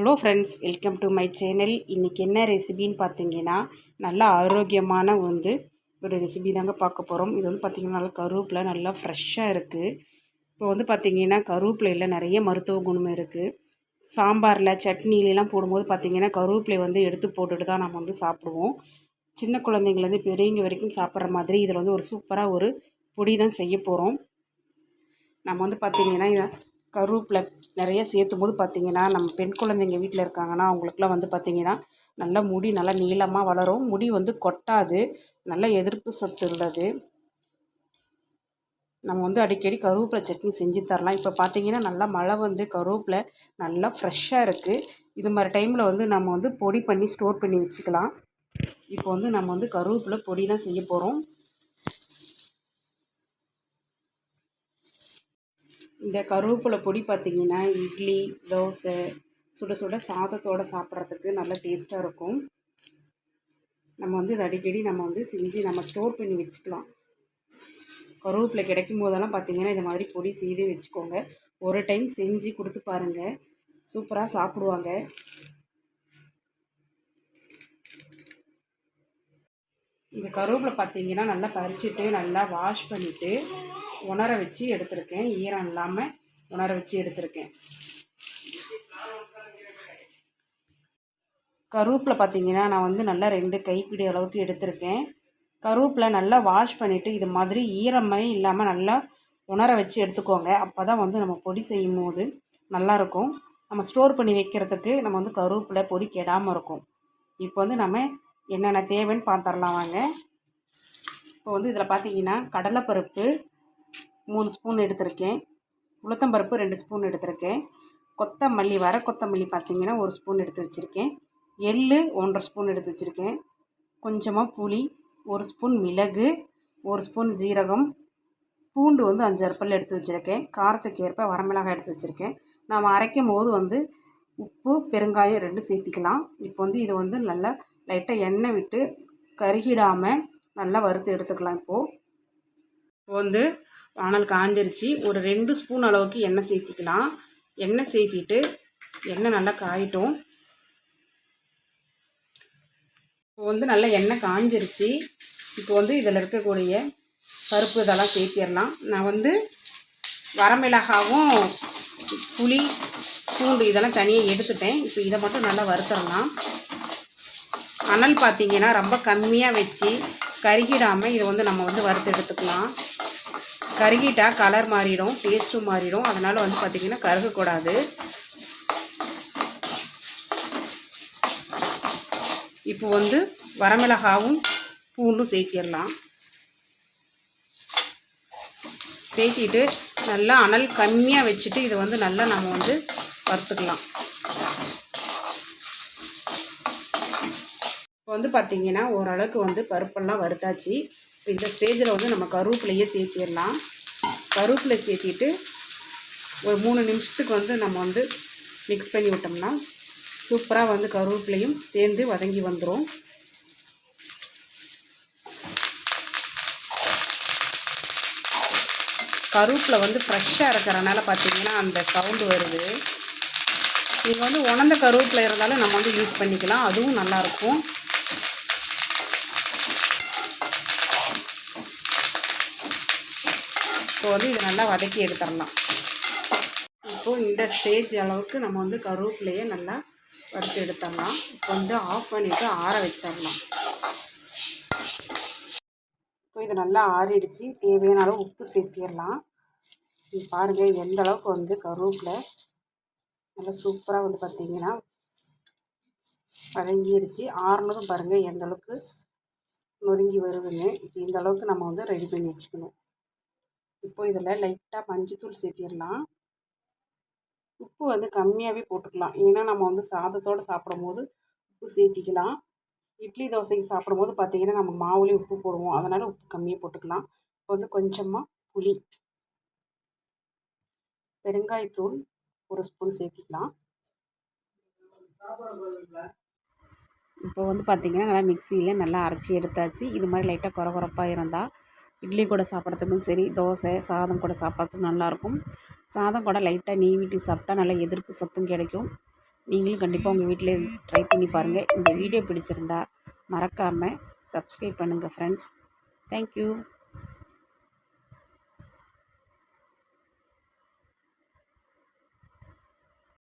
Hello friends welcome to my channel இன்றைக்கி என்ன ரெசிபின்னு பார்த்தீங்கன்னா நல்லா ஆரோக்கியமான வந்து ஒரு ரெசிபி தாங்க பார்க்க போகிறோம் இது வந்து பார்த்திங்கன்னா நல்லா கருவேப்பிலை நல்லா ஃப்ரெஷ்ஷாக இருக்குது இப்போ வந்து பார்த்திங்கன்னா கருவேப்பிலையில் நிறைய மருத்துவ குணம் இருக்குது சாம்பாரில் சட்னிலலாம் போடும்போது பார்த்திங்கன்னா கருவேப்பிலை வந்து எடுத்து போட்டுட்டு தான் நம்ம வந்து சாப்பிடுவோம். சின்ன குழந்தைங்கலேருந்து பெரியவங்க வரைக்கும் சாப்பிட்ற மாதிரி இதில் வந்து ஒரு சூப்பராக ஒரு பொடி தான் செய்ய போகிறோம் நம்ம வந்து பார்த்திங்கன்னா இதை கருவேப்பிலை நிறைய சேர்த்தும் போது பார்த்திங்கன்னா நம்ம பெண் குழந்தைங்க வீட்டில் இருக்காங்கன்னா அவங்களுக்குலாம் வந்து பார்த்திங்கன்னா நல்லா முடி நல்லா நீளமாக வளரும். முடி வந்து கொட்டாது. நல்ல எதிர்ப்பு சத்து உள்ளது. நம்ம வந்து அடிக்கடி கருவேப்பிலை சட்னி செஞ்சு தரலாம். இப்போ பார்த்தீங்கன்னா நல்லா மழை வந்து கருவேப்பிலை நல்லா ஃப்ரெஷ்ஷாக இருக்குது இது மாதிரி டைமில் வந்து நம்ம வந்து பொடி பண்ணி ஸ்டோர் பண்ணி வச்சுக்கலாம். இப்போ வந்து நம்ம வந்து கருவேப்பிலை பொடி தான் செய்ய போகிறோம் இந்த கருவேப்பிலை பொடி பார்த்திங்கன்னா இட்லி தோசை சுட சுட சாதத்தோடு சாப்பிட்றதுக்கு நல்ல டேஸ்ட்டாக இருக்கும். நம்ம வந்து இது அடிக்கடி நம்ம வந்து செஞ்சு நம்ம ஸ்டோர் பண்ணி வச்சுக்கலாம். கருவேப்பிலை கிடைக்கும் போதெல்லாம் பார்த்திங்கன்னா இந்த மாதிரி பொடி செய்து வச்சுக்கோங்க. ஒரு டைம் செஞ்சு கொடுத்து பாருங்கள் சூப்பராக சாப்பிடுவாங்க. இந்த கருவேப்பிலை பார்த்தீங்கன்னா நல்லா பறிச்சுட்டு நல்லா வாஷ் பண்ணிவிட்டு உணர வச்சு எடுத்திருக்கேன். ஈரம் இல்லாமல் உணர வச்சு எடுத்திருக்கேன். கருவேப்பில் பார்த்தீங்கன்னா நான் வந்து நல்லா ரெண்டு கைப்பிடி அளவுக்கு எடுத்திருக்கேன். கருவேப்பில் நல்லா வாஷ் பண்ணிவிட்டு இது மாதிரி ஈரமே இல்லாமல் நல்லா உணர வச்சு எடுத்துக்கோங்க. அப்போ தான் வந்து நம்ம பொடி செய்யும் போது நல்லாயிருக்கும் நம்ம ஸ்டோர் பண்ணி வைக்கிறதுக்கு நம்ம வந்து கருவேப்பிலை பொடி கெடாமல் இருக்கும். இப்போ வந்து நம்ம என்னென்ன தேவைன்னு பார்த்துடலாம் வாங்க. இப்போ வந்து இதில் பார்த்தீங்கன்னா கடலைப்பருப்பு மூணு ஸ்பூன் எடுத்திருக்கேன். உளுத்தம்பருப்பு ரெண்டு ஸ்பூன் எடுத்திருக்கேன். கொத்தமல்லி வர கொத்தமல்லி பார்த்தீங்கன்னா ஒரு ஸ்பூன் எடுத்து வச்சுருக்கேன். எள் ஒன்றரை ஸ்பூன் எடுத்து வச்சுருக்கேன். கொஞ்சமாக புளி ஒரு ஸ்பூன் மிளகு ஒரு ஸ்பூன் ஜீரகம். பூண்டு வந்து அஞ்சாறு பல் எடுத்து வச்சுருக்கேன். காரத்துக்கு ஏற்ப வரமிளகாய் எடுத்து வச்சுருக்கேன். நாம் அரைக்கும் போது வந்து உப்பு பெருங்காயம் ரெண்டு சேர்த்திக்கலாம். இப்போ வந்து இது வந்து நல்லா லைட்டாக எண்ணெய் விட்டு கருகிடாமல் நல்லா வறுத்து எடுத்துக்கலாம் இப்போது இப்போ வந்து வானல் காஞ்சிருச்சு. ஒரு ரெண்டு ஸ்பூன் அளவுக்கு எண்ணெய் சேர்த்திக்கலாம். எண்ணெய் சேர்த்திட்டு எண்ணெய் நல்லா காயிட்டும். இப்போ வந்து நல்லா எண்ணெய் காஞ்சிருச்சு. இப்போ வந்து இதில் இருக்கக்கூடிய பருப்பு இதெல்லாம் சேர்த்திடலாம். நான் வந்து வரமிளகாவும் புளி பூண்டு இதெல்லாம் தனியாக எடுத்துட்டேன். இப்போ இதை மட்டும் நல்லா வறுத்துடலாம். அனல் பார்த்திங்கன்னா ரொம்ப கம்மியாக வச்சு கருகிடாமல் இதை வந்து நம்ம வந்து வறுத்து எடுத்துக்கலாம். கருகிட்டால் கலர் மாறிடும் டேஸ்ட்டும் மாறிடும். அதனால் வந்து பார்த்திங்கன்னா கருகக்கூடாது. இப்போ வந்து வரமிளகாவும் பூண்டும் சேர்த்திடலாம். சேர்த்திட்டு நல்லா அனல் கம்மியாக வச்சுட்டு இதை வந்து நல்லா நம்ம வந்து வறுத்துக்கலாம். இப்போ வந்து பார்த்திங்கன்னா ஓரளவுக்கு வந்து பருப்பெல்லாம் வறுத்தாச்சு. இந்த ஸ்டேஜில் வந்து நம்ம கருவேப்பிலையே சேர்த்திடலாம். கருவேப்பிலை சேர்த்திட்டு ஒரு மூணு நிமிஷத்துக்கு வந்து நம்ம வந்து மிக்ஸ் பண்ணி விட்டோம்னா சூப்பராக வந்து கருவேப்பிலையும் சேர்ந்து வதங்கி வந்துடும் கருவேப்பில் வந்து ஃப்ரெஷ்ஷாக இருக்கிறனால பார்த்தீங்கன்னா அந்த சவுண்டு வருது. நீங்கள் வந்து உணர்ந்த கருவேப்பிலை இருந்தாலும் நம்ம வந்து யூஸ் பண்ணிக்கலாம். அதுவும் நல்லாயிருக்கும் இப்போ வந்து இதை நல்லா வதக்கி எடுத்துடலாம். இப்போது இந்த ஸ்டேஜ் அளவுக்கு நம்ம வந்து கருவேப்பிலையே நல்லா வறுத்து எடுத்துடலாம். இப்போ வந்து ஆஃப் பண்ணிவிட்டு ஆற வச்சிடலாம். இப்போ இது நல்லா ஆறிடுச்சு. தேவையான அளவு உப்பு சேர்த்திடலாம். பாருங்கள் எந்த அளவுக்கு வந்து கருவேப்பிலை நல்லா சூப்பராக வந்து பார்த்திங்கன்னா வதங்கிடுச்சு ஆறுனதும் பாருங்கள் எந்த அளவுக்கு நொறுங்கி வருதுன்னு. இப்போ இந்த அளவுக்கு நம்ம வந்து ரெடி பண்ணி வச்சுக்கணும். இப்போ இதில் லைட்டாக மஞ்சத்தூள் சேர்த்திடலாம் உப்பு வந்து கம்மியாகவே போட்டுக்கலாம். ஏன்னா நம்ம வந்து சாதத்தோடு சாப்பிடும் போது உப்பு சேர்த்திக்கலாம் இட்லி தோசைக்கு சாப்பிடும்போது பார்த்திங்கன்னா நம்ம மாவுலேயும் உப்பு போடுவோம். அதனால் உப்பு கம்மியாக போட்டுக்கலாம். இப்போ வந்து கொஞ்சமாக புளி. பெருங்காயத்தூள் ஒரு ஸ்பூன் சேர்த்திக்கலாம் இப்போ வந்து பார்த்திங்கன்னா நல்லா மிக்சியில் நல்லா அரைச்சி எடுத்தாச்சு. இது மாதிரி லைட்டாக குறகுறப்பாக இருந்தால் இட்லி கூட சாப்பிட்றதுக்கும் சரி தோசை சாதம் கூட சாப்பிட்றதுக்கும் நல்லாயிருக்கும். சாதம் கூட லைட்டாக நீ வீட்டி சாப்பிட்டா நல்லா எதிர்ப்பு சத்தும் கிடைக்கும். நீங்களும் கண்டிப்பாக உங்கள் வீட்டிலே ட்ரை பண்ணி பாருங்கள் இந்த வீடியோ பிடிச்சிருந்தா மறக்காமல் சப்ஸ்கிரைப் பண்ணுங்கள் ஃப்ரெண்ட்ஸ் தேங்க்யூ